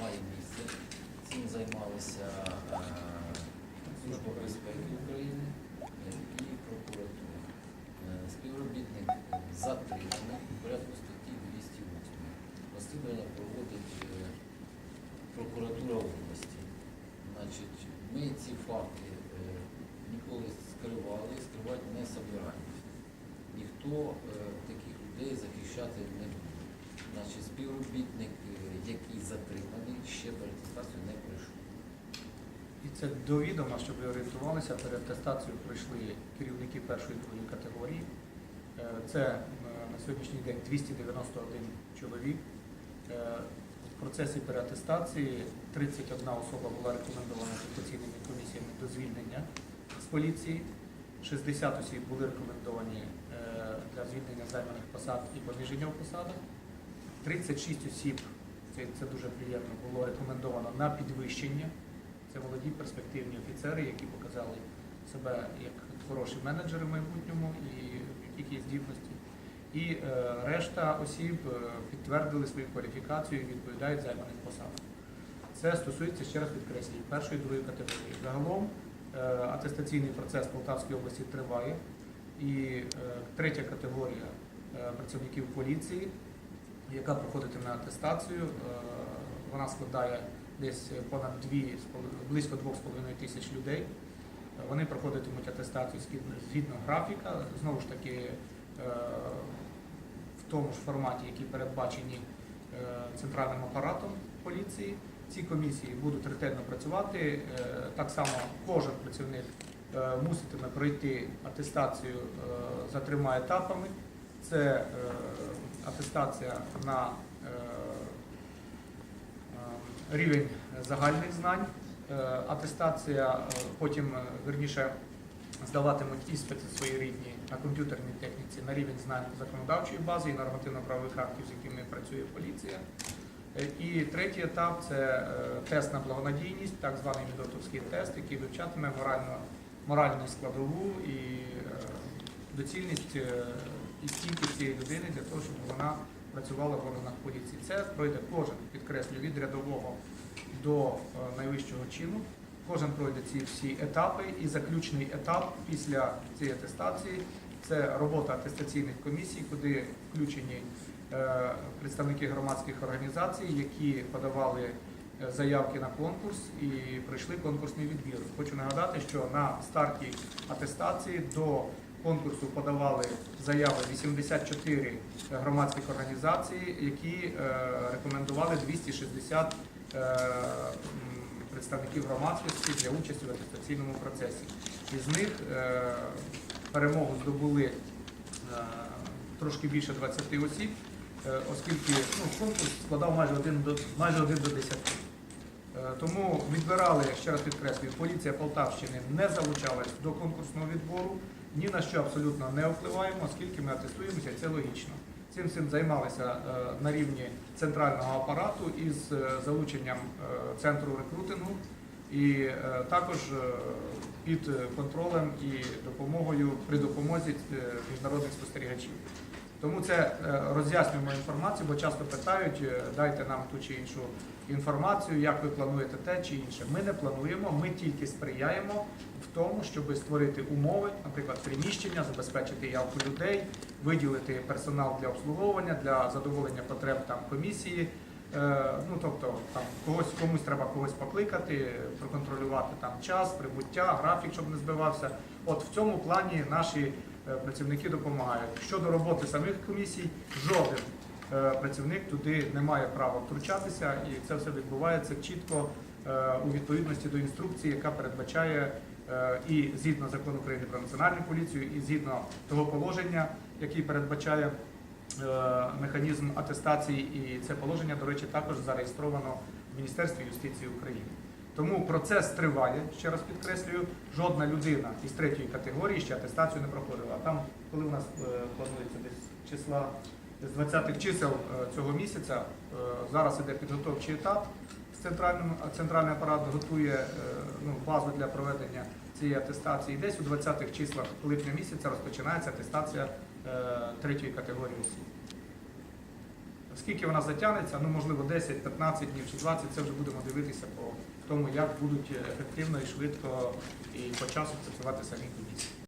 має місце. Цим займалися е, Служба безпеки України е, і прокуратура. Е, Співробітник затриманий у порядку статті 208. Розслідування проводить прокуратура області. Значить, ми ці факти ніколи скривали, скривати не собираємося. Ніхто таких людей захищати не буде. Значить, співробітник, який затриманий, ще перед атестацією не пройшов. І це до відома, щоб ви орієнтувалися, перед атестацією пройшли керівники першої і другої категорії. Е, Це на сьогоднішній день 291 чоловік. Е, В процесі переатестації 31 особа була рекомендована атестаційними комісіями до звільнення з поліції. 60 осіб були рекомендовані е, для звільнення займаних посад і пониження в посадах. 36 осіб, це, це дуже приємно, було рекомендовано на підвищення. Це молоді перспективні офіцери, які показали себе як хороші менеджери в майбутньому і які здібності. І е, решта осіб е, підтвердили свою кваліфікацію і відповідають займаним посадам. Це стосується, ще раз підкреслюю, першої і другої категорії. Загалом е, атестаційний процес в Полтавській області триває. І е, третя категорія е, працівників поліції, яка проходитиме атестацію, е, вона складає десь понад 2, близько 2,5 тисяч людей. Вони проходитимуть атестацію згідно- графіка, знову ж таки е, в тому ж форматі, які передбачені е, центральним апаратом поліції. Ці комісії будуть ретельно працювати. Так само кожен працівник муситиме пройти атестацію за трьома етапами. Це е, атестація на е, е, рівень загальних знань, атестація, потім, верніше, здаватимуть іспити свої рідні на комп'ютерній техніці на рівень знань законодавчої бази і нормативно-правових актів, з якими працює поліція. І третій етап це тест на благонадійність, так званий Мідотовський тест, який вивчатиме морально, моральну складову і доцільність і стійкість цієї людини для того, щоб вона працювала в органах поліції. Це пройде кожен, підкреслю, від рядового до е, найвищого чину. Кожен пройде ці всі етапи, і заключний етап після цієї атестації це робота атестаційних комісій, куди включені е, представники громадських організацій, які подавали е, заявки на конкурс і пройшли конкурсний відбір. Хочу нагадати, що на старті атестації до конкурсу подавали заяви 84 громадських організацій, які е, рекомендували 260 е, представників громадськості для участі в атестаційному процесі. Із них е, перемогу здобули трошки більше 20 осіб, оскільки ну, конкурс складав майже 1 до, майже 1 до 10. Е, Тому відбирали, ще раз підкреслюю, поліція Полтавщини не залучалась до конкурсного відбору, ні на що абсолютно не впливаємо, оскільки ми атестуємося, це логічно. Цим цим займалися е, на рівні центрального апарату із е, залученням е, центру рекрутингу і також під контролем і допомогою при допомозі міжнародних спостерігачів. Тому це е, роз'яснюємо інформацію, бо часто питають, е, дайте нам ту чи іншу інформацію, як ви плануєте те чи інше. Ми не плануємо, ми тільки сприяємо в тому, щоб створити умови, наприклад, приміщення, забезпечити явку людей, виділити персонал для обслуговування, для задоволення потреб там комісії. Е, Ну тобто там когось комусь треба когось покликати, проконтролювати там час, прибуття, графік, щоб не збивався. От в цьому плані наші працівники допомагають. Щодо роботи самих комісій, жоден е, працівник туди не має права втручатися, і це все відбувається чітко е, у відповідності до інструкції, яка передбачає е, і згідно закону України про національну поліцію, і згідно того положення, який передбачає е, механізм атестації, і це положення, до речі, також зареєстровано в Міністерстві юстиції України. Тому процес триває, ще раз підкреслюю, жодна людина із третьої категорії ще атестацію не проходила. Там, коли у нас е, планується десь числа з 20-х чисел е, цього місяця, е, зараз іде підготовчий етап центральний апарат готує ну, базу для проведення цієї атестації. І десь у 20-х числах липня місяця розпочинається атестація третьої категорії осіб. Скільки вона затягнеться, ну можливо 10, 15 днів чи 20, це вже будемо дивитися по тому, як будуть ефективно і швидко і по часу працювати самі комісії.